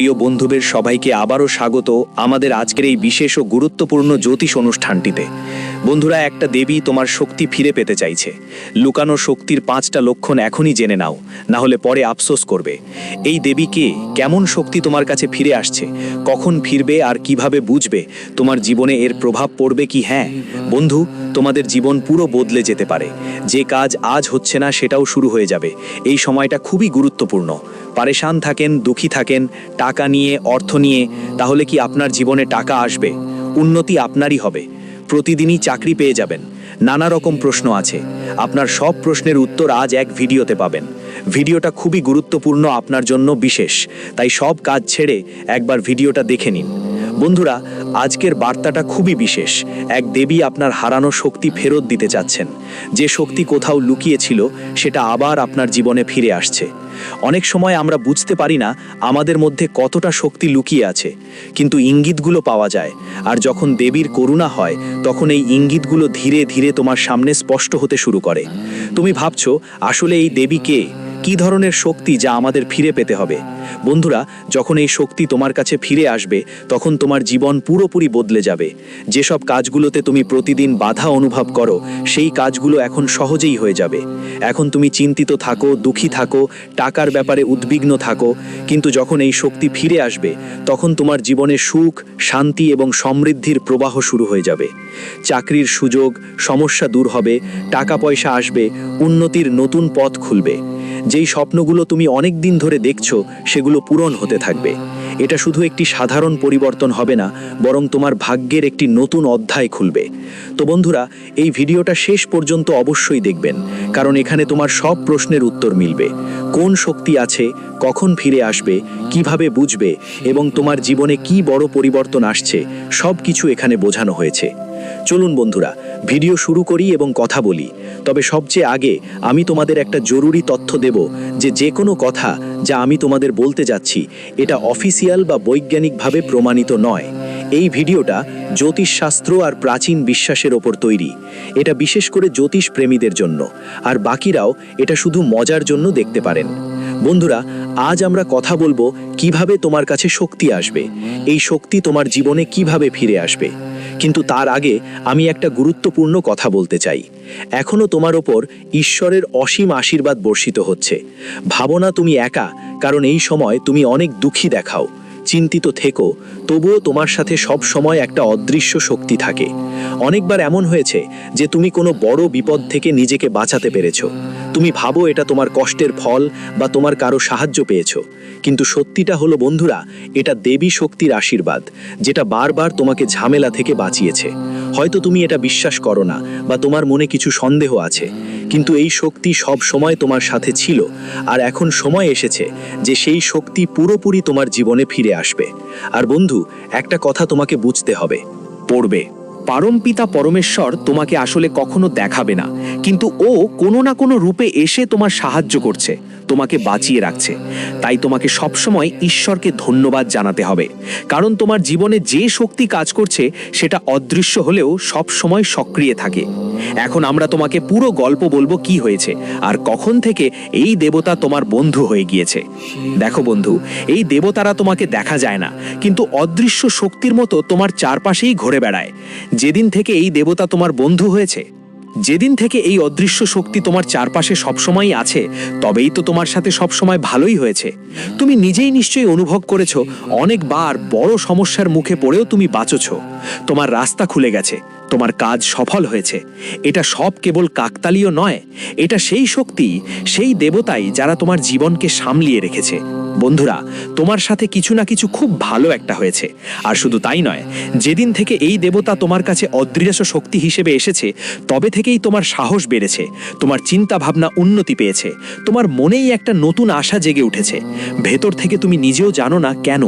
প্রিয় বন্ধুদের সবাইকে আবারও স্বাগত আমাদের আজকের এই বিশেষ ও গুরুত্বপূর্ণ জ্যোতিষ অনুষ্ঠানটিতে। বন্ধুরা, একটা দেবী তোমার শক্তি ফিরে পেতে চাইছে। লুকানো শক্তির পাঁচটা লক্ষণ এখনই জেনে নাও না হলে পরে আফসোস করবে। এই দেবী কে কেমন শক্তি তোমার কাছে ফিরে আসছে? কখন ফিরবে আর কীভাবে বুঝবে? তোমার জীবনে এর প্রভাব পড়বে কি হ্যাঁ? বন্ধু, তোমাদের জীবন পুরো বদলে যেতে পারে। যে কাজ আজ হচ্ছে না, সেটাও শুরু হয়ে যাবে। এই সময়টা খুবই গুরুত্বপূর্ণ। পারেশান থাকেন, দুঃখী থাকেন, টাকা নিয়ে, অর্থ নিয়ে, তাহলে কি আপনার জীবনে টাকা আসবে? উন্নতি আপনারই হবে। প্রতিদিনই চাকরি পেয়ে যাবেন। নানা রকম প্রশ্ন আছে। আপনার সব প্রশ্নের উত্তর আজ এক ভিডিওতে পাবেন। ভিডিওটা খুবই গুরুত্বপূর্ণ আপনার জন্য বিশেষ। তাই সব কাজ ছেড়ে একবার ভিডিওটা দেখে নিন। বন্ধুরা, আজকের বার্তাটা খুবই বিশেষ। এক দেবী আপনার হারানো শক্তি ফেরত দিতে চাচ্ছেন যে শক্তি কোথাও লুকিয়েছিল, সেটা আবার আপনার জীবনে ফিরে আসছে। অনেক সময় আমরা বুঝতে পারি না, আমাদের মধ্যে কতটা শক্তি লুকিয়ে আছে। কিন্তু ইঙ্গিতগুলো পাওয়া যায়। আর যখন দেবীর করুণা হয়, তখন এই ইঙ্গিতগুলো ধীরে ধীরে তোমার সামনে স্পষ্ট হতে শুরু করে। তুমি ভাবছ, আসলে এই দেবী কে? কি ধরনের শক্তি যা আমাদের ফিরে পেতে হবে? বন্ধুরা, যখন এই শক্তি তোমার কাছে ফিরে আসবে, তখন তোমার জীবন পুরোপুরি বদলে যাবে। যেসব কাজগুলোতে তুমি প্রতিদিন বাধা অনুভব করো, সেই কাজগুলো এখন সহজেই হয়ে যাবে। এখন তুমি চিন্তিত থাকো, দুঃখী থাকো, টাকার ব্যাপারে উদ্বিগ্ন থাকো, কিন্তু যখন এই শক্তি ফিরে আসবে, তখন তোমার জীবনে সুখ, শান্তি এবং সমৃদ্ধির প্রবাহ শুরু হয়ে যাবে। চাকরির সুযোগ, সমস্যা দূর হবে, টাকা পয়সা আসবে, উন্নতির নতুন পথ খুলবে। যেই স্বপ্নগুলো তুমি অনেক দিন ধরে দেখছ, সেগুলো পূরণ হতে থাকবে। এটা শুধু একটি সাধারণ পরিবর্তন হবে না, বরং তোমার ভাগ্যের একটি নতুন অধ্যায় খুলবে। তো বন্ধুরা, এই ভিডিওটা শেষ পর্যন্ত অবশ্যই দেখবেন, কারণ এখানে তোমার সব প্রশ্নের উত্তর মিলবে। কোন শক্তি আছে, কখন ফিরে আসবে, কীভাবে বুঝবে, এবং তোমার জীবনে কি বড় পরিবর্তন আসছে সব কিছু এখানে বোঝানো হয়েছে। চলুন বন্ধুরা ভিডিও শুরু করি এবং কথা বলি। তবে সবচেয়ে আগে আমি তোমাদের একটা জরুরি তথ্য দেব যে যে কোনো কথা যা আমি তোমাদের বলতে যাচ্ছি, এটা অফিসিয়াল বা বৈজ্ঞানিকভাবে প্রমাণিত নয়। এই ভিডিওটা জ্যোতিষশাস্ত্র আর প্রাচীন বিশ্বাসের ওপর তৈরি। এটা বিশেষ করে জ্যোতিষ প্রেমীদের জন্য। আর বাকিরাও এটা শুধু মজার জন্য দেখতে পারেন। বন্ধুরা, আজ আমরা কথা বলব কীভাবে তোমার কাছে শক্তি আসবে। এই শক্তি তোমার জীবনে কীভাবে ফিরে আসবে। কিন্তু তার আগে আমি একটা গুরুত্বপূর্ণ কথা বলতে চাই। এখনও তোমার ওপর ঈশ্বরের অসীম আশীর্বাদ বর্ষিত হচ্ছে। ভাবনা তুমি একা, কারণ এই সময় তুমি অনেক দুঃখী দেখাও। চিন্তিত থেকো, তবুও তোমার সাথে সব সময় একটা অদৃশ্য শক্তি থাকে। অনেকবার এমন হয়েছে যে তুমি কোনো বড় বিপদ থেকে নিজেকে বাঁচাতে পেরেছ। তুমি ভাবো এটা তোমার কষ্টের ফল বা তোমার কারও সাহায্য পেয়েছ। কিন্তু সত্যিটা হলো, বন্ধুরা, এটা দেবী শক্তির আশীর্বাদ, যেটা বারবার তোমাকে ঝামেলা থেকে বাঁচিয়েছে। হয়তো তুমি এটা বিশ্বাস করো না, বা তোমার মনে কিছু সন্দেহ আছে, কিন্তু এই শক্তি সব সময় তোমার সাথে ছিল, আর এখন সময় এসেছে যে সেই শক্তি পুরোপুরি তোমার জীবনে ফিরে আসবে। আর বন্ধু, একটা কথা তোমাকে বুঝতে হবে, পড়বে। পারমপিতা পরমেশ্বর তোমাকে আসলে কখনো দেখাবে না। কিন্তু ও কোনো না কোনো রূপে এসে তোমার সাহায্য করছে, তোমাকে বাঁচিয়ে রাখছে। তাই তোমাকে সবসময় ঈশ্বরকে ধন্যবাদ জানাতে হবে। কারণ তোমার জীবনে যে শক্তি কাজ করছে, সেটা অদৃশ্য হলেও সব সময় সক্রিয় থাকে। এখন আমরা তোমাকে পুরো গল্প বলব কি হয়েছে, আর কখন থেকে এই দেবতা তোমার বন্ধু হয়ে গিয়েছে। দেখো বন্ধু, এই দেবতারা তোমাকে দেখা যায় না, কিন্তু অদৃশ্য শক্তির মতো তোমার চারপাশেই ঘুরে বেড়ায়। যেদিন থেকে এই দেবতা তোমার বন্ধু হয়েছে, যেদিন থেকে এই অদৃশ্য শক্তি তোমার চারপাশে সবসময়ই আছে, তবেই তো তোমার সাথে সবসময় ভালোই হয়েছে। তুমি নিজেই নিশ্চয়ই অনুভব করেছ, অনেকবার বড় সমস্যার মুখে পড়েও তুমি বাঁচছ। তোমার রাস্তা খুলে গেছে, তোমার কাজ সফল হয়েছে। এটা সব কেবল কাকতালীয় নয়, এটা সেই শক্তি, সেই দেবতাই যারা তোমার জীবনকে সামলিয়ে রেখেছে। বন্ধুরা, তোমার সাথে কিছু না কিছু খুব ভালো একটা হয়েছে। আর শুধু তাই নয়, যেদিন থেকে এই দেবতা তোমার কাছে অদৃশ্য শক্তি হিসেবে এসেছে, তবে থেকেই তোমার সাহস বেড়েছে, তোমার চিন্তা ভাবনা উন্নতি পেয়েছে, তোমার মনেই একটা নতুন আশা জেগে উঠেছে। ভেতর থেকে তুমি নিজেও জানো না কেন,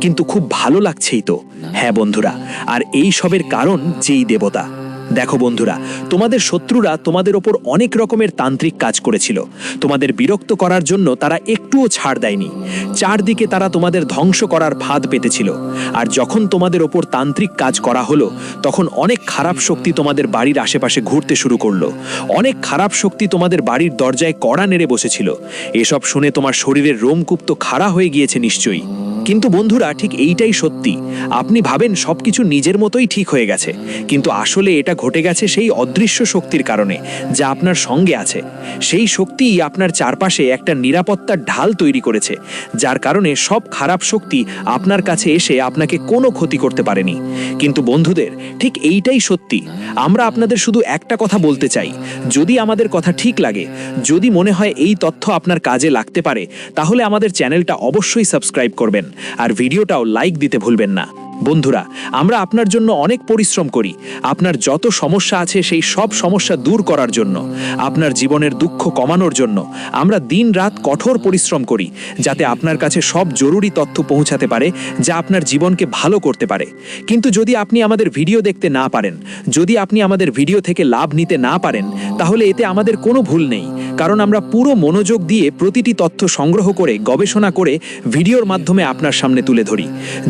কিন্তু খুব ভালো লাগছেই তো। হ্যাঁ বন্ধুরা, আর এই সবের কারণ যেই দেবতা। দেখো বন্ধুরা, তোমাদের শত্রুরা তোমাদের ওপর অনেক রকমের তান্ত্রিক কাজ করেছিল। তোমাদের বিরক্ত করার জন্য তারা একটুও ছাড় দেয়নি। চারদিকে তারা তোমাদের ধ্বংস করার ফাঁদ পেতেছিল। আর যখন তোমাদের ওপর তান্ত্রিক কাজ করা হলো, তখন অনেক খারাপ শক্তি তোমাদের বাড়ির আশেপাশে ঘুরতে শুরু করল। অনেক খারাপ শক্তি তোমাদের বাড়ির দরজায় কড়া নেড়ে বসেছিল। এসব শুনে তোমার শরীরের রোমকূপ তো খাড়া হয়ে গিয়েছে নিশ্চয়ই। কিন্তু বন্ধুরা, ঠিক এইটাই সত্যি। আপনি ভাবেন সবকিছু নিজের মতোই ঠিক হয়ে গেছে, কিন্তু আসলে এটা ঘটে গেছে সেই অদৃশ্য শক্তির কারণে, যা আপনার সঙ্গে আছে। সেই শক্তিই আপনার চারপাশে একটা নিরাপত্তার ঢাল তৈরি করেছে, যার কারণে সব খারাপ শক্তি আপনার কাছে এসে আপনাকে কোনো ক্ষতি করতে পারেনি। কিন্তু বন্ধুদের, ঠিক এইটাই সত্যি। আমরা আপনাদের শুধু একটা কথা বলতে চাই, যদি আমাদের কথা ঠিক লাগে, যদি মনে হয় এই তথ্য আপনার কাজে লাগতে পারে, তাহলে আমাদের চ্যানেলটা অবশ্যই সাবস্ক্রাইব করবেন। আর ভিডিওটাও লাইক দিতে ভুলবেন না। বন্ধুরা, আমরা আপনার জন্য অনেক পরিশ্রম করি। আপনার যত সমস্যা আছে, সেই সব সমস্যা দূর করার জন্য, আপনার জীবনের দুঃখ কমানোর জন্য, আমরা দিন রাত কঠোর পরিশ্রম করি, যাতে আপনার কাছে সব জরুরি তথ্য পৌঁছাতে পারে, যা আপনার জীবনকে ভালো করতে পারে। কিন্তু যদি আপনি আমাদের ভিডিও দেখতে না পারেন, যদি আপনি আমাদের ভিডিও থেকে লাভ নিতে না পারেন, তাহলে এতে আমাদের কোনো ভুল নেই, কারণ আমরা পুরো মনোযোগ দিয়ে প্রতিটি তথ্য সংগ্রহ করে, গবেষণা করে, ভিডিওর মাধ্যমে আপনার সামনে তুলে ধরি।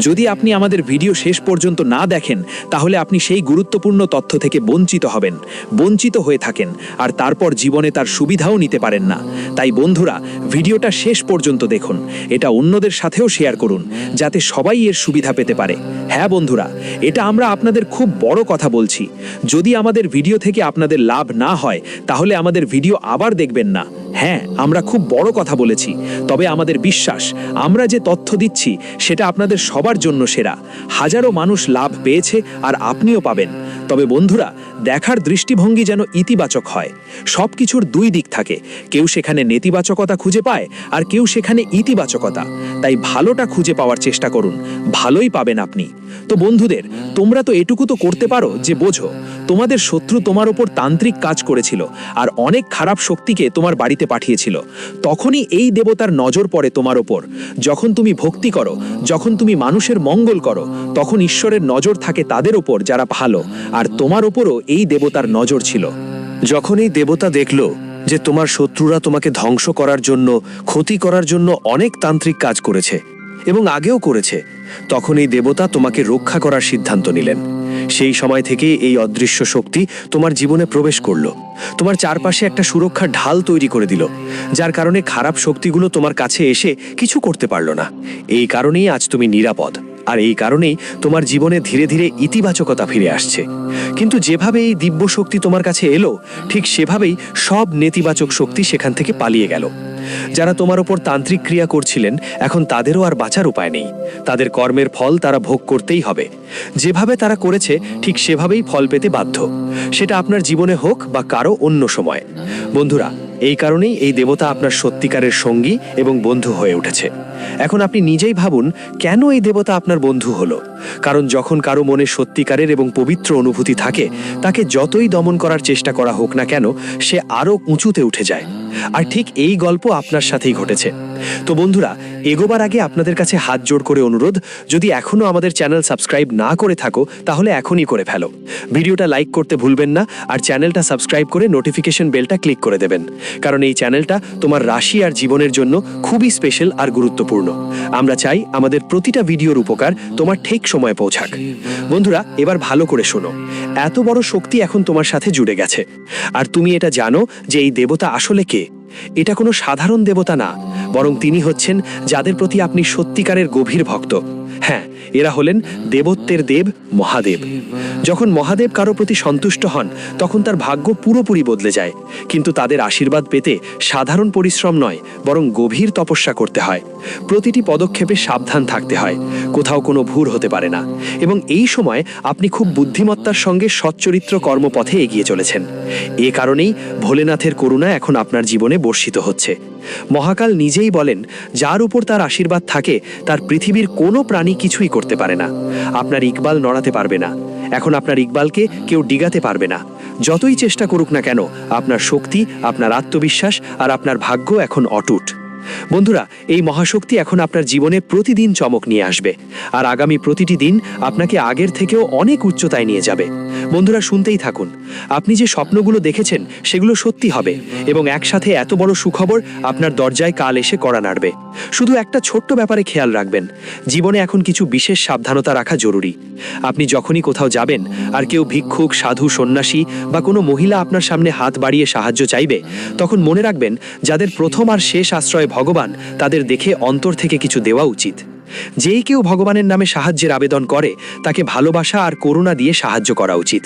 যদি আপনি আমাদের ভিডিও শেষ পর্যন্ত না দেখেন, তাহলে আপনি সেই গুরুত্বপূর্ণ তথ্য থেকে বঞ্চিত হবেন, বঞ্চিত হয়ে থাকেন, আর তারপর জীবনে তার সুবিধাও নিতে পারেন না। তাই বন্ধুরা, ভিডিওটা শেষ পর্যন্ত দেখুন, এটা অন্যদের সাথেও শেয়ার করুন, যাতে সবাই এর সুবিধা পেতে পারে। হ্যাঁ বন্ধুরা, এটা আমরা আপনাদের খুব বড় কথা বলছি। যদি আমাদের ভিডিও থেকে আপনাদের লাভ না হয়, তাহলে আমাদের ভিডিও আবার দেখবেন না। হ্যাঁ আমরা খুব বড় কথা বলেছি, তবে আমাদের বিশ্বাস, আমরা যে তথ্য দিচ্ছি, সেটা আপনাদের সবার জন্য সেরা। হাজারো মানুষ লাভ পেয়েছে আর আপনিও পাবেন। তবে বন্ধুরা দেখার দৃষ্টিভঙ্গি যেন ইতিবাচক হয়। সব কিছুর দুই দিক থাকে। কেউ সেখানে নেতিবাচকতা খুঁজে পায় আর কেউ সেখানে ইতিবাচকতা। তাই ভালোটা খুঁজে পাওয়ার চেষ্টা করুন। ভালোই পাবেন আপনি। তো বন্ধুদের, তোমরা তো এটুকু তো করতে পারো যে বোঝো, তোমাদের শত্রু তোমার ওপর তান্ত্রিক কাজ করেছিল আর অনেক খারাপ শক্তিকে তোমার বাড়িতে পাঠিয়েছিল। তখনই এই দেবতার নজর পড়ে তোমার ওপর। যখন তুমি ভক্তি করো, যখন তুমি মানুষের মঙ্গল করো, তখন ঈশ্বরের নজর থাকে তাদের ওপর যারা ভালো। আর তোমার ওপরও এই দেবতার নজর ছিল। যখন এই দেবতা দেখল যে তোমার শত্রুরা তোমাকে ধ্বংস করার জন্য, ক্ষতি করার জন্য অনেক তান্ত্রিক কাজ করেছে এবং আগেও করেছে, তখন এই দেবতা তোমাকে রক্ষা করার সিদ্ধান্ত নিলেন। সেই সময় থেকে এই অদৃশ্য শক্তি তোমার জীবনে প্রবেশ করল। তোমার চারপাশে একটা সুরক্ষার ঢাল তৈরি করে দিল, যার কারণে খারাপ শক্তিগুলো তোমার কাছে এসে কিছু করতে পারল না। এই কারণেই আজ তুমি নিরাপদ। আর এই কারণেই তোমার জীবনে ধীরে ধীরে ইতিবাচকতা ফিরে আসছে। কিন্তু যেভাবে এই দিব্য শক্তি তোমার কাছে এলো, ঠিক সেভাবেই সব নেতিবাচক শক্তি সেখান থেকে পালিয়ে গেল। যারা তোমার ওপর তান্ত্রিক ক্রিয়া করছিলেন, এখন তাদেরও আর বাঁচার উপায় নেই। তাদের কর্মের ফল তারা ভোগ করতেই হবে। যেভাবে তারা করেছে, ঠিক সেভাবেই ফল পেতে বাধ্য। সেটা আপনার জীবনে হোক বা কারও অন্য সময়। বন্ধুরা, এই কারণেই এই দেবতা আপনার সত্যিকারের সঙ্গী এবং বন্ধু হয়ে উঠেছে। এখন আপনি নিজেই ভাবুন, কেন এই দেবতা আপনার বন্ধু হলো? কারণ যখন কারও মনে সত্যিকারের এবং পবিত্র অনুভূতি থাকে, তাকে যতই দমন করার চেষ্টা করা হোক না কেন, সে আরও উঁচুতে উঠে যায়। আর ঠিক এই গল্প আপনার সাথেই ঘটেছে। তো বন্ধুরা, এগোবার আগে আপনাদের কাছে হাত জোড় করে অনুরোধ, যদি এখনও আমাদের চ্যানেল সাবস্ক্রাইব না করে থাকো, তাহলে এখনই করে ফেলো। ভিডিওটা লাইক করতে ভুলবেন না, আর চ্যানেলটা সাবস্ক্রাইব করে নোটিফিকেশন বেলটা ক্লিক করে দেবেন। কারণ এই চ্যানেলটা তোমার রাশি আর জীবনের জন্য খুবই স্পেশাল আর গুরুত্বপূর্ণ। আমরা চাই আমাদের প্রতিটা ভিডিওর উপকার তোমার ঠিক সময়ে পৌঁছাক। বন্ধুরা, এবার ভালো করে শোনো। এত বড় শক্তি এখন তোমার সাথে জুড়ে গেছে। আর তুমি এটা জানো যে এই দেবতা আসলে কে? এটা কোনো সাধারণ দেবতা না, বরং তিনি হচ্ছেন যাদের প্রতি আপনি সত্যিকারের গভীর ভক্ত। হ্যাঁ এরা হলেন দেবত্বের দেব মহাদেব। যখন মহাদেব কারও প্রতি সন্তুষ্ট হন, তখন তার ভাগ্য পুরোপুরি বদলে যায়। কিন্তু তাদের আশীর্বাদ পেতে সাধারণ পরিশ্রম নয়, বরং গভীর তপস্যা করতে হয়। প্রতিটি পদক্ষেপে সাবধান থাকতে হয়, কোথাও কোনো ভুল হতে পারে না। এবং এই সময় আপনি খুব বুদ্ধিমত্তার সঙ্গে সচ্চরিত্র কর্মপথে এগিয়ে চলেছেন। এ কারণেই ভোলেনাথের করুণা এখন আপনার জীবনে বর্ষিত হচ্ছে। মহাকাল নিজেই বলেন, যার উপর তার আশীর্বাদ থাকে, তার পৃথিবীর কোনো প্রাণী কিছুই করতে পারে না। আপনার ইকবাল নড়াতে পারবে না। এখন আপনার ইকবালকে কেউ ডিগাতে পারবে না। যতই চেষ্টা করুক না কেন, আপনার শক্তি, আপনার আত্মবিশ্বাস আর আপনার ভাগ্য এখন অটুট। বন্ধুরা, এই মহাশক্তি এখন আপনার জীবনে প্রতিদিন চমক নিয়ে আসবে। আর আগামী প্রতিটি দিন আপনাকে আগের থেকেও অনেক উচ্চতায় নিয়ে যাবে। বন্ধুরা, শুনতেই থাকুন। আপনি যে স্বপ্নগুলো দেখেছেন, সেগুলো সত্যি হবে এবং একসাথে এত বড় সুখবর আপনার দরজায় কাল এসে করা নাড়বে। শুধু একটা ছোট্ট ব্যাপারে খেয়াল রাখবেন, জীবনে এখন কিছু বিশেষ সাবধানতা রাখা জরুরি। আপনি যখনই কোথাও যাবেন, আর কেউ ভিক্ষুক, সাধু, সন্ন্যাসী বা কোনো মহিলা আপনার সামনে হাত বাড়িয়ে সাহায্য চাইবে, তখন মনে রাখবেন, যাদের প্রথম আর শেষ আশ্রয় ভগবান তাদের দেখে অন্তর থেকে কিছু দেওয়া উচিত। যেই কেউ ভগবানের নামে সাহায্যের আবেদন করে, তাকে ভালোবাসা আর করুণা দিয়ে সাহায্য করা উচিত।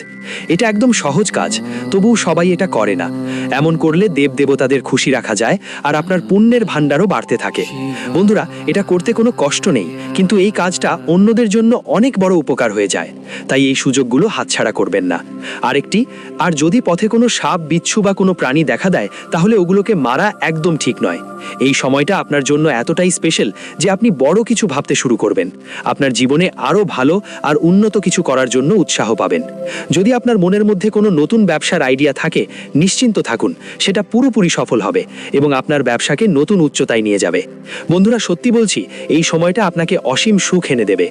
এটা একদম সহজ কাজ, তবুও সবাই এটা করে না। এমন করলে দেব দেবতাদের খুশি রাখা যায় আর আপনার পুণ্যের ভাণ্ডারও বাড়তে থাকে। বন্ধুরা, এটা করতে কোনো কষ্ট নেই, কিন্তু এই কাজটা অন্যদের জন্য অনেক বড় উপকার হয়ে যায়। তাই এই সুযোগগুলো হাতছাড়া করবেন না। আরেকটি, আর যদি পথে কোনো সাপ, বিচ্ছু বা কোনো প্রাণী দেখা দেয়, তাহলে ওগুলোকে মারা একদম ঠিক নয়। এই সময়টা আপনার জন্য এতটাই স্পেশাল যে আপনি বড় কিছু ভাবতে শুরু করবেন। আপনার জীবনে আরও ভালো আর উন্নত কিছু করার জন্য উৎসাহ পাবেন। যদি আপনার মনের মধ্যে কোনো নতুন ব্যবসার আইডিয়া থাকে, নিশ্চিন্ত থাকুন, সেটা পুরোপুরি সফল হবে এবং আপনার ব্যবসাকে নতুন উচ্চতায় নিয়ে যাবে। বন্ধুরা, সত্যি বলছি, এই সময়টা আপনাকে অসীম সুখ এনে দেবে।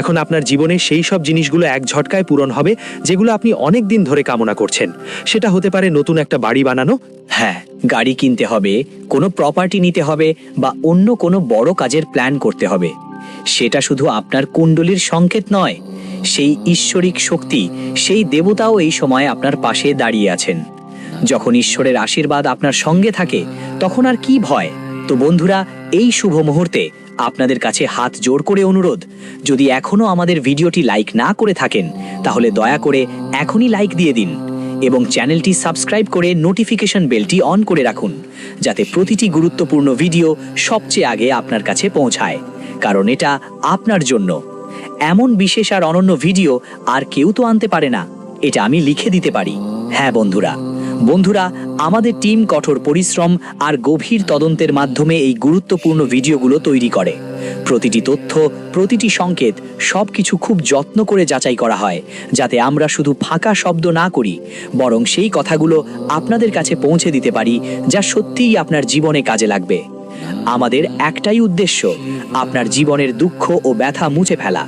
এখন আপনার জীবনে সেই সব জিনিসগুলো এক ঝটকায় পূরণ হবে, যেগুলো আপনি অনেক দিন ধরে কামনা করছেন। সেটা হতে পারে নতুন একটা বাড়ি বানানো হ্যাঁ গাড়ি কিনতে হবে, কোনো প্রপার্টি নিতে হবে বা অন্য কোনো বড় কাজের প্ল্যান করতে হবে। সেটা শুধু আপনার কুণ্ডলীর সংকেত নয়, সেই ঈশ্বরিক শক্তি, সেই দেবতাও এই সময় আপনার পাশে দাঁড়িয়ে আছেন। যখন ঈশ্বরের আশীর্বাদ আপনার সঙ্গে থাকে, তখন আর কি ভয়? তো বন্ধুরা, এই শুভ মুহূর্তে আপনাদের কাছে হাত জোর করে অনুরোধ, যদি এখনও আমাদের ভিডিওটি লাইক না করে থাকেন, তাহলে দয়া করে এখনই লাইক দিয়ে দিন। এবং চ্যানেলটি সাবস্ক্রাইব করে নোটিফিকেশন বেলটি অন করে রাখুন, যাতে প্রতিটি গুরুত্বপূর্ণ ভিডিও সবচেয়ে আগে আপনার কাছে পৌঁছায়, কারণ এটা আপনার জন্য। এমন বিশেষ আর অনন্য ভিডিও আর কেউ তো আনতে পারে না, এটা আমি লিখে দিতে পারি। হ্যাঁ বন্ধুরা। বন্ধুরা, আমাদের টিম কঠোর পরিশ্রম আর গভীর তদন্তের মাধ্যমে এই গুরুত্বপূর্ণ ভিডিওগুলো তৈরি করে। প্রতিটি তথ্য, প্রতিটি সংকেত সবকিছু খুব যত্ন করে যাচাই করা হয়, যাতে আমরা শুধু ফাঁকা শব্দ না করি, বরং সেই কথাগুলো আপনাদের কাছে পৌঁছে দিতে পারি, যা সত্যিই আপনার জীবনে কাজে লাগবে। আমাদের একটাই উদ্দেশ্য, আপনার জীবনের দুঃখ ও ব্যথা মুছে ফেলা,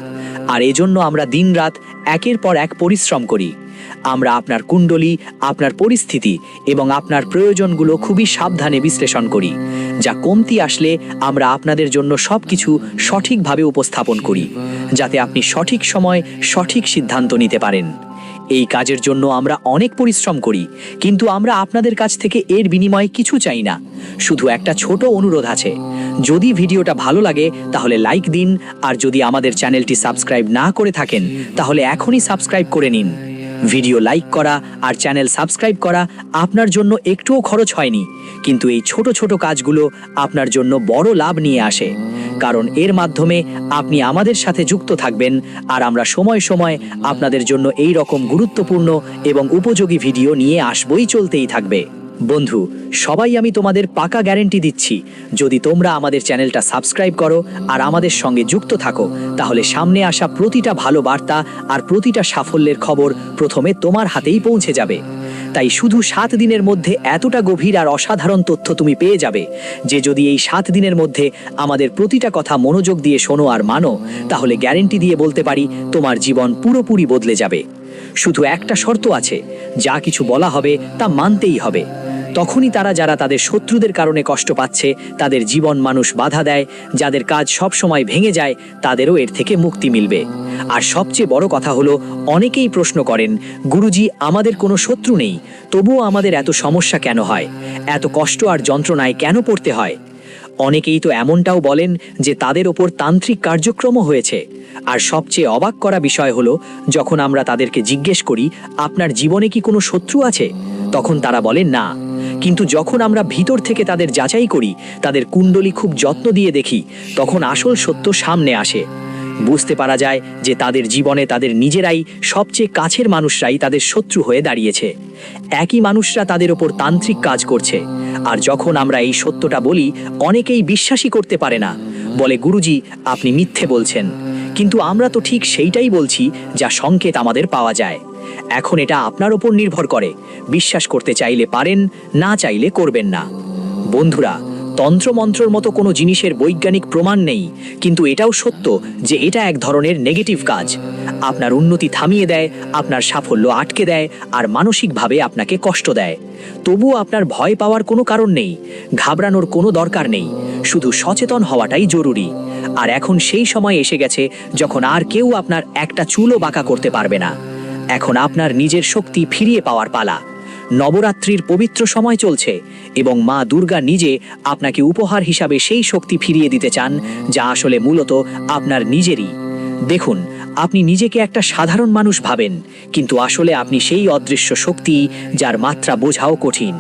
আর এজন্য আমরা দিনরাত একের পর এক পরিশ্রম করি। আমরা আপনার কুণ্ডলী, আপনার পরিস্থিতি এবং আপনার প্রয়োজনগুলো খুবই সাবধানে বিশ্লেষণ করি। যা কমতি আসলে আমরা আপনাদের জন্য সবকিছু সঠিকভাবে উপস্থাপন করি, যাতে আপনি সঠিক সময় সঠিক সিদ্ধান্ত নিতে পারেন। এই কাজের জন্য আমরা অনেক পরিশ্রম করি, কিন্তু আমরা আপনাদের কাছ থেকে এর বিনিময়ে কিছু চাই না। শুধু একটা ছোট অনুরোধ আছে। যদি ভিডিওটা ভালো লাগে, তাহলে লাইক দিন, আর যদি আমাদের চ্যানেলটি সাবস্ক্রাইব না করে থাকেন, তাহলে এখনই সাবস্ক্রাইব করে নিন। ভিডিও লাইক করা আর চ্যানেল সাবস্ক্রাইব করা আপনার জন্য একটুও খরচ হয়নি। কিন্তু এই ছোট ছোট কাজগুলো আপনার জন্য বড় লাভ নিয়ে আসে। কারণ এর মাধ্যমে আপনি আমাদের সাথে যুক্ত থাকবেন আর আমরা সময় সময় আপনাদের জন্য এই রকম গুরুত্বপূর্ণ এবং উপযোগী ভিডিও নিয়ে আসবই চলতেই থাকবে। বন্ধু, সবাই আমি তোমাদের পাকা গ্যারেন্টি দিচ্ছি। যদি তোমরা আমাদের চ্যানেলটা সাবস্ক্রাইব করো আর আমাদের সঙ্গে যুক্ত থাকো, তাহলে সামনে আসা প্রতিটা ভালো বার্তা আর প্রতিটা সাফল্যের খবর প্রথমে তোমার হাতেই পৌঁছে যাবে। তাই শুধু সাত দিনের মধ্যে এতটা গভীর আর অসাধারণ তথ্য তুমি পেয়ে যাবে যে যদি এই সাত দিনের মধ্যে আমাদের প্রতিটা কথা মনোযোগ দিয়ে শোনো আর মানো, তাহলে গ্যারেন্টি দিয়ে বলতে পারি তোমার জীবন পুরোপুরি বদলে যাবে। শুধু একটা শর্ত আছে, যা কিছু বলা হবে তা মানতেই হবে। তখনই তারা যারা তাদের শত্রুদের কারণে কষ্ট পাচ্ছে, তাদের জীবন মানুষ বাধা দেয়, যাদের কাজ সব সময় ভেঙে যায়, তাদেরও এর থেকে মুক্তি মিলবে। আর সবচেয়ে বড় কথা হলো, অনেকেই প্রশ্ন করেন, গুরুজি, আমাদের কোনো শত্রু নেই, তবুও আমাদের এত সমস্যা কেন হয়? এত কষ্ট আর যন্ত্রণায় কেন পড়তে হয়? অনেকেই তো এমনটাও বলেন যে তাদের ওপর তান্ত্রিক কার্যক্রমও হয়েছে। আর সবচেয়ে অবাক করা বিষয় হলো, যখন আমরা তাদেরকে জিজ্ঞেস করি, আপনার জীবনে কি কোনো শত্রু আছে? তখন তারা বলেন না। কিন্তু যখন আমরা ভিতর থেকে তাদের যাচাই করি, তাদের কুণ্ডলী খুব যত্ন দিয়ে দেখি, তখন আসল সত্য সামনে আসে। বুঝতে পারা যায় যে তাদের জীবনে তাদের নিজেরাই সবচেয়ে কাছের মানুষরাই তাদের শত্রু হয়ে দাঁড়িয়েছে। একই মানুষরা তাদের ওপর তান্ত্রিক কাজ করছে। আর যখন আমরা এই সত্যটা বলি, অনেকেই বিশ্বাসই করতে পারে না। বলে, গুরুজি, আপনি মিথ্যে বলছেন। কিন্তু আমরা তো ঠিক সেইটাই বলছি যা সংকেত আমাদের পাওয়া যায়। এখন এটা আপনার ওপর নির্ভর করে। বিশ্বাস করতে চাইলে পারেন, না চাইলে করবেন না। বন্ধুরা, তন্ত্রমন্ত্রর মতো কোনো জিনিসের বৈজ্ঞানিক প্রমাণ নেই, কিন্তু এটাও সত্য যে এটা এক ধরনের নেগেটিভ কাজ। আপনার উন্নতি থামিয়ে দেয়, আপনার সাফল্য আটকে দেয়, আর মানসিকভাবে আপনাকে কষ্ট দেয়। তবুও আপনার ভয় পাওয়ার কোনো কারণ নেই, ঘাবড়ানোর কোনো দরকার নেই, শুধু সচেতন হওয়াটাই জরুরি। আর এখন সেই সময় এসে গেছে যখন আর কেউ আপনার একটা চুলও বাঁকা করতে পারবে না। এখন আপনার নিজের শক্তি ফিরিয়ে পাওয়ার পালা। নবরাত্রির পবিত্র সময় চলছে এবং মা দুর্গা নিজে আপনাকে উপহার হিসাবে সেই শক্তি ফিরিয়ে দিতে চান, যা আসলে মূলত আপনার নিজেরই। দেখুন, আপনি নিজেকে একটা সাধারণ মানুষ ভাবেন, কিন্তু আসলে আপনি সেই অদৃশ্য শক্তি যার মাত্রা বোঝাও কঠিন।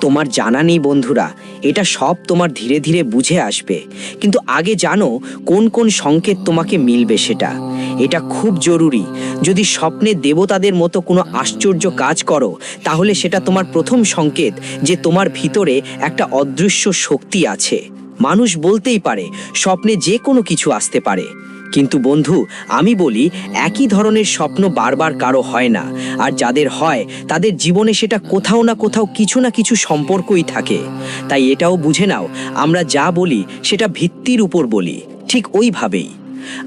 তোমার জানা নেই বন্ধুরা এটা সব তোমার ধীরে ধীরে বুঝে আসবে। কিন্তু আগে জানো কোন কোন সংকেত তোমাকে মিলবে সেটা। এটা খুব জরুরি। যদি স্বপ্নে দেবতাদের মতো কোনো আশ্চর্য কাজ করো, তাহলে সেটা তোমার প্রথম সংকেত যে তোমার ভিতরে একটা অদৃশ্য শক্তি আছে। মানুষ বলতেই পারে, স্বপ্নে যে কোনো কিছু আসতে পারে। কিন্তু বন্ধু, আমি বলি, একই ধরনের স্বপ্ন বারবার কারও হয় না। আর যাদের হয়, তাদের জীবনে সেটা কোথাও না কোথাও কিছু না কিছু সম্পর্কই থাকে। তাই এটাও বুঝে নাও, আমরা যা বলি, সেটা ভিত্তির উপর বলি, ঠিক ওইভাবেই।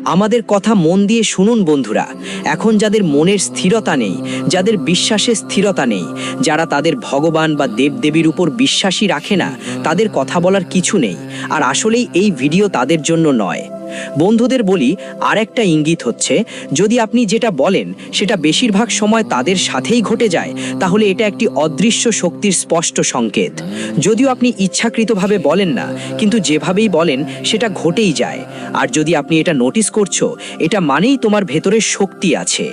আমাদের কথা মন দিয়ে শুনুন বন্ধুরা, এখন যাদের মনের স্থিরতা নেই, যাদের বিশ্বাসে স্থিরতা নেই, যারা তাদের ভগবান বা দেবদেবীর উপর বিশ্বাসী রাখে না, তাদের কথা বলার কিছু নেই। আর আসলেই এই ভিডিও তাদের জন্য নয়। বন্ধুদের বলি আর একটা ইঙ্গিত হচ্ছে, যদি আপনি যেটা বলেন, সেটা বেশিরভাগ সময় তাদের সাথেই ঘটে যায়, তাহলে এটা একটি অদৃশ্য শক্তির স্পষ্ট সংকেত। যদিও আপনি ইচ্ছাকৃতভাবে বলেন না, কিন্তু যেভাবেই বলেন, সেটা ঘটেই যায়। আর যদি আপনি এটা নোটিস করছ, এটা মানেই তোমার ভেতরে শক্তি আছে।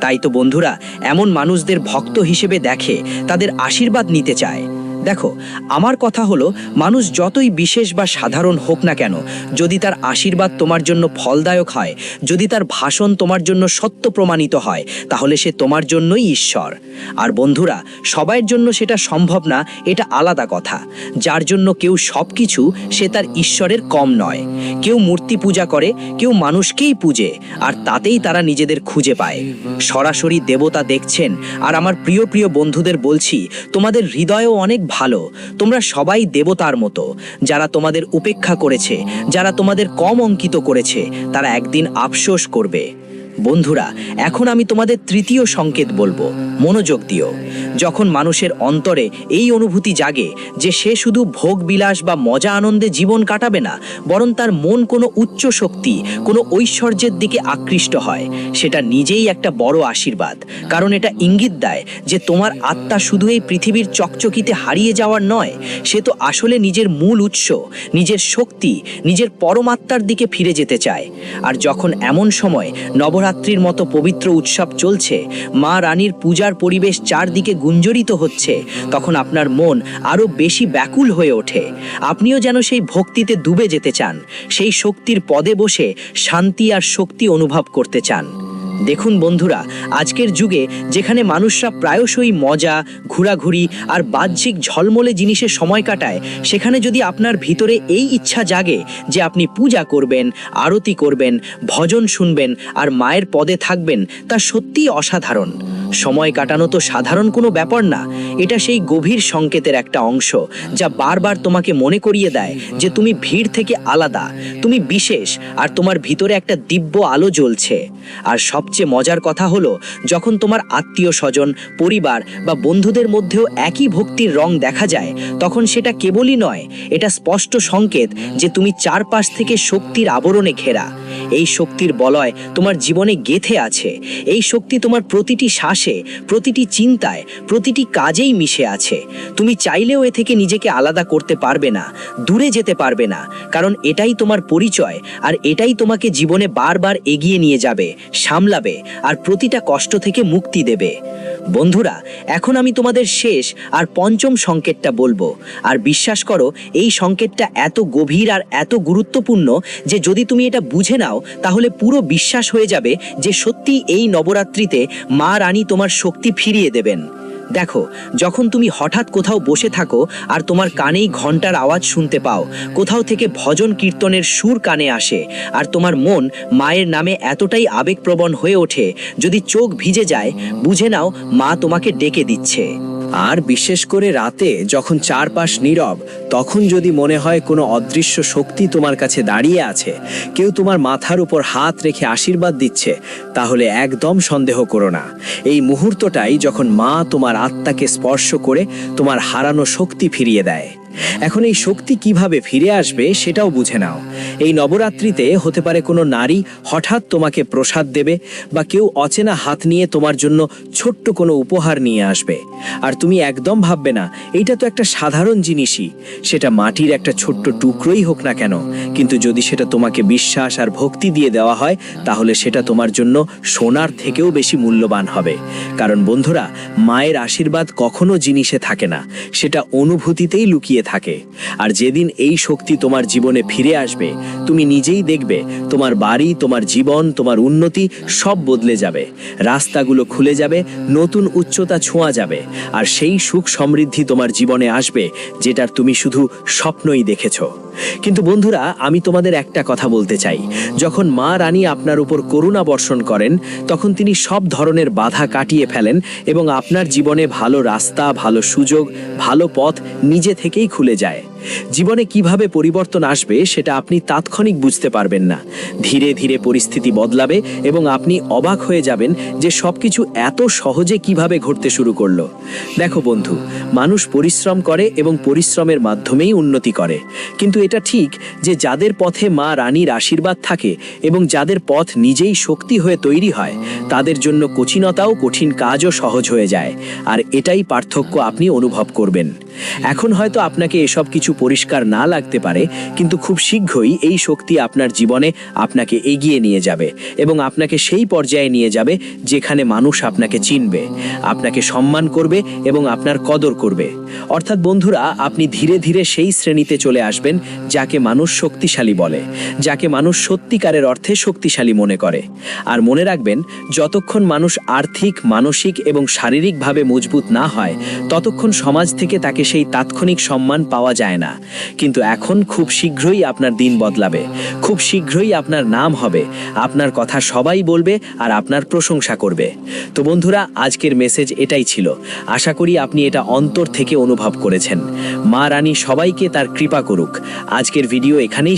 তাই তো বন্ধুরা, এমন মানুষদের ভক্ত হিসেবে দেখে, তাদের আশীর্বাদ নিতে চায়। দেখো, আমার কথা হলো, মানুষ যতই বিশেষ বা সাধারণ হোক না কেন, যদি তার আশীর্বাদ তোমার জন্য ফলদায়ক হয়, যদি তার ভাষণ তোমার জন্য সত্য প্রমাণিত হয়, তাহলে সে তোমার জন্যই ঈশ্বর। আর বন্ধুরা, সবাইয়ের জন্য সেটা সম্ভব না, এটা আলাদা কথা। যার জন্য কেউ সব কিছু সে তার ঈশ্বরের কম নয়। কেউ মূর্তি পূজা করে, কেউ মানুষকেই পূজে, আর তাতেই তারা নিজেদের খুঁজে পায়। সরাসরি দেবতা দেখছেন, আর আমার প্রিয় প্রিয় বন্ধুদের বলছি, তোমাদের হৃদয়ও অনেক ভালো, তোমরা সবাই দেবতার মতো। যারা তোমাদের উপেক্ষা করেছে, যারা তোমাদের কম অঙ্কিত করেছে, তারা একদিন আফসোস করবে। বন্ধুরা, এখন আমি তোমাদের তৃতীয় সংকেত বলব, মনোযোগ দিও। যখন মানুষের অন্তরে এই অনুভূতি জাগে যে সে শুধু ভোগ বিলাস বা মজা আনন্দে জীবন কাটাবে না, বরং তার মন কোনো উচ্চ শক্তি, কোনো ঐশ্বর্যের দিকে আকৃষ্ট হয়, সেটা নিজেই একটা বড় আশীর্বাদ। কারণ এটা ইঙ্গিত দেয় যে তোমার আত্মা শুধু এই পৃথিবীর চকচকিতে হারিয়ে যাওয়ার নয়, সে তো আসলে নিজের মূল উৎস, নিজের শক্তি, নিজের পরমাত্মার দিকে ফিরে যেতে চায়। আর যখন এমন সময় নবরাত্রির মতো পবিত্র উৎসব চলছে। মা রানীর পূজার পরিবেশ চারদিকে গুঞ্জরিত হচ্ছে। তখন আপনার মন আরও বেশি ব্যাকুল হয়ে ওঠে। আপনিও যেন সেই ভক্তিতে ডুবে যেতে চান, সেই শক্তির পদে বসে শান্তি আর শক্তি অনুভব করতে চান। দেখুন বন্ধুরা, আজকের যুগে যেখানে মানুষরা প্রায়শই মজা, ঘোরাঘুরি আর বাহ্যিক ঝলমলে জিনিসে সময় কাটায়, সেখানে যদি আপনার ভিতরে এই ইচ্ছা জাগে যে আপনি পূজা করবেন, আরতি করবেন, ভজন শুনবেন আর মায়ের পদে থাকবেন, তা সত্যিই অসাধারণ। সময় কাটানো তো সাধারণ কোনো ব্যাপার না। এটা সেই গভীর সংকেতের একটা অংশ, যা বারবার তোমাকে মনে করিয়ে দেয় যে তুমি ভিড় থেকে আলাদা, তুমি বিশেষ, আর তোমার ভিতরে একটা দিব্য আলো জ্বলছে। আর সবচেয়ে মজার কথা হলো, যখন তোমার আত্মীয় স্বজন, পরিবার বা বন্ধুদের মধ্যেও একই ভক্তির রং দেখা যায়, তখন সেটা কেবলই নয়, এটা স্পষ্ট সংকেত যে তুমি চারপাশ থেকে শক্তির আবরণে ঘেরা। এই শক্তির বলয় তোমার জীবনে গেথে আছে, এই শক্তি তোমার প্রতিটি শ্বাসে প্রতিটি চিন্তায়, প্রতিটি কাজেই মিশে আছে। তুমি চাইলেও এ থেকে নিজেকে আলাদা করতে পারবে না, দূরে যেতে পারবে না, কারণ এটাই তোমার পরিচয়, আর এটাই তোমাকে জীবনে বারবার এগিয়ে নিয়ে যাবে, সামলাবে, আর প্রতিটা কষ্ট থেকে মুক্তি দেবে। বন্ধুরা, এখন আমি তোমাদের শেষ আর পঞ্চম সংকেতটা বলব, আর বিশ্বাস করো, এই সংকেতটা এত গভীর আর এত গুরুত্বপূর্ণ যে যদি তুমি এটা বুঝে নাও, তাহলে পুরো বিশ্বাস হয়ে যাবে যে সত্যি এই নবরাত্রিতে মা রানী তোমার শক্তি ফিরিয়ে দেবেন। দেখো, যখন তুমি হঠাৎ কোথাও বসে থাকো আর তোমার কানেই ঘণ্টার আওয়াজ শুনতে পাও, কোথাও থেকে ভজন কীর্তনের সুর কানে আসে, আর তোমার মন মায়ের নামে এতটাই আবেগপ্রবণ হয়ে ওঠে, যদি চোখ ভিজে যায়, বুঝে নাও মা তোমাকে ডেকে দিচ্ছে। আর বিশেষ করে রাতে, যখন চারপাশ নীরব, তখন যদি মনে হয় কোনো অদৃশ্য শক্তি তোমার কাছে দাঁড়িয়ে আছে, কেউ তোমার মাথার উপর হাত রেখে আশীর্বাদ দিচ্ছে, তাহলে একদম সন্দেহ করো না। এই মুহূর্তটাই যখন মা তোমার আত্মাকে স্পর্শ করে তোমার হারানো শক্তি ফিরিয়ে দেয়। এখন এই শক্তি কীভাবে ফিরে আসবে সেটাও বুঝে নাও। এই নবরাত্রিতে হতে পারে কোনো নারী হঠাৎ তোমাকে প্রসাদ দেবে বা কেউ অচেনা হাত নিয়ে তোমার জন্য ছোট্ট কোনো উপহার নিয়ে আসবে। আর তুমি একদম ভাববে না, এইটা তো একটা সাধারণ জিনিসই। সেটা মাটির একটা ছোট্ট টুকরোই হোক না কেন, কিন্তু যদি সেটা তোমাকে বিশ্বাস আর ভক্তি দিয়ে দেওয়া হয়, তাহলে সেটা তোমার জন্য সোনার থেকেও বেশি মূল্যবান হবে। কারণ বন্ধুরা, মায়ের আশীর্বাদ কখনো জিনিসে থাকে না, সেটা অনুভূতিতেই লুকিয়ে থাকে। আর যেদিন এই শক্তি তোমার জীবনে ফিরে আসবে, তুমি নিজেই দেখবে তোমার বাড়ি, তোমার জীবন, তোমার উন্নতি সব বদলে যাবে। রাস্তাগুলো খুলে যাবে, নতুন উচ্চতা ছোঁয়া যাবে। আর সেই সুখ সমৃদ্ধি তোমার জীবনে আসবে, যেটার তুমি শুধু স্বপ্নই দেখেছ। কিন্তু বন্ধুরা, আমি তোমাদের একটা কথা বলতে চাই। যখন মা রানী আপনার উপর করুণা বর্ষণ করেন, তখন তিনি সব ধরনের বাধা কাটিয়ে ফেলেন এবং আপনার জীবনে ভালো রাস্তা, ভালো সুযোগ, ভালো পথ নিজে থেকেই খুলে যায় জীবনে কীভাবে পরিবর্তন আসবে সেটা আপনি তাৎক্ষণিক বুঝতে পারবেন না। ধীরে ধীরে পরিস্থিতি বদলাবে এবং আপনি অবাক হয়ে যাবেন যে সবকিছু এত সহজে কীভাবে ঘটতে শুরু করল। দেখো বন্ধু, মানুষ পরিশ্রম করে এবং পরিশ্রমের মাধ্যমেই উন্নতি করে। কিন্তু এটা ঠিক যে যাদের পথে মা রানীর আশীর্বাদ থাকে এবং যাদের পথ নিজেই শক্তি হয়ে তৈরি হয়, তাদের জন্য কঠিনতাও কঠিন কাজও সহজ হয়ে যায়। আর এটাই পার্থক্য আপনি অনুভব করবেন। এখন হয়তো আপনাকে এসব কিছু পরিষ্কার না লাগতে পারে, কিন্তু খুব শীঘ্রই এই শক্তি আপনার জীবনে আপনাকে এগিয়ে নিয়ে যাবে এবং আপনাকে সেই পর্যায়ে নিয়ে যাবে যেখানে মানুষ আপনাকে চিনবে, আপনাকে সম্মান করবে এবং আপনার কদর করবে। অর্থাৎ বন্ধুরা, আপনি ধীরে ধীরে সেই শ্রেণীতে চলে আসবেন যাকে মানুষ শক্তিশালী বলে, যাকে মানুষ সত্যিকারের অর্থে শক্তিশালী মনে করে। আর মনে রাখবেন, যতক্ষণ মানুষ আর্থিক, মানসিক এবং শারীরিকভাবে মজবুত না হয়, ততক্ষণ সমাজ থেকে তাকে সেই তাৎক্ষণিক সম্মান পাওয়া যায় না। কিন্তু এখন খুব শীঘ্রই আপনার দিন বদলাবে। খুব শীঘ্রই আপনার নাম হবে। আপনার কথা সবাই বলবে আর আপনার প্রশংসা করবে। তো বন্ধুরা, আজকের মেসেজ এটাই ছিল। আশা করি আপনি এটা অন্তর থেকে অনুভব করেছেন। মা রানী সবাইকে তার কৃপা করুক। আজকের ভিডিও এখানেই